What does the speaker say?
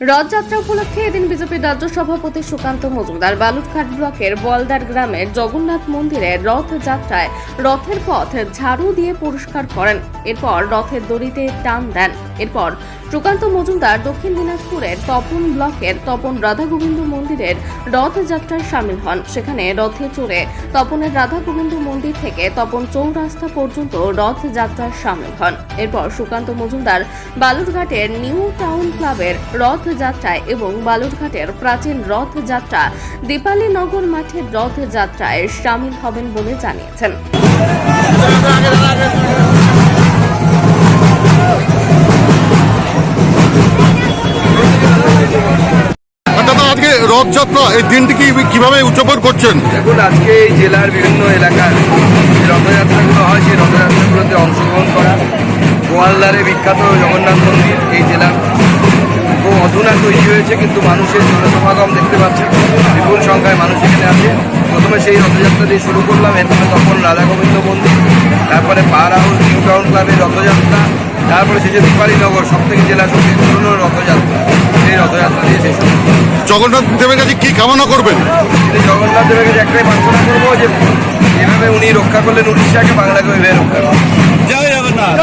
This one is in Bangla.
রথযাত্রা উপলক্ষে এদিন বিজেপির রাজ্য সভাপতি সুকান্ত মজুমদার বালুরঘাট ব্লকের বলদার গ্রামের জগন্নাথ মন্দিরে রথযাত্রায় রথের পথ ঝাড়ু দিয়ে পরিষ্কার করেন। এরপর রথের দড়িতে টান দেন। এরপর সুকান্ত মজুমদার দক্ষিণ দিনাজপুরের তপন ব্লকের তপন রাধা গোবিন্দ মন্দিরের রথযাত্রায় সামিল হন। সেখানে রথে চড়ে তপনের রাধা গোবিন্দ মন্দির থেকে তপন চৌরাস্তা পর্যন্ত রথযাত্রায় সামিল হন। এরপর সুকান্ত মজুমদার বালুরঘাটের নিউ টাউন ক্লাবের রথযাত্রায় এবং বালুরঘাটের প্রাচীন রথযাত্রা। দীপালি নগর মাঠের রথযাত্রায় সামিল হবেন বলে জানিয়েছেন। আজকে রথযাত্রা এই দিনটি কি কীভাবে উদযাপন করছেন? দেখুন আজকে এই জেলার বিভিন্ন এলাকার যে রথযাত্রাগুলো হয় সেই রথযাত্রাগুলোতে অংশগ্রহণ করা। গোয়ালদারে বিখ্যাত জগন্নাথ মন্দির এই জেলার তৈরি হয়েছে কিন্তু মানুষের জনসমাগম দেখতে পাচ্ছেন বিপুল সংখ্যায় মানুষ এখানে আছে। প্রথমে সেই রথযাত্রা দিয়ে শুরু করলাম এরপরে তখন রাধা গোবিন্দ মন্দির তারপরে পার হাউস নিউ টাউন ক্লাবের রথযাত্রা তারপরে শেষে দীপালীনগর সব থেকে জেলার সবচেয়ে পুরনো রথযাত্রা সেই রথযাত্রা দিয়ে শেষ জগন্নাথ দেবের কাছে কি কামনা করবেন? তিনি জগন্নাথ দেবের কাছে একটাই প্রার্থনা করব যে এভাবে উনি রক্ষা করলেন উড়িষ্যাকে বাংলাকে ওইভাবে রক্ষা করবেন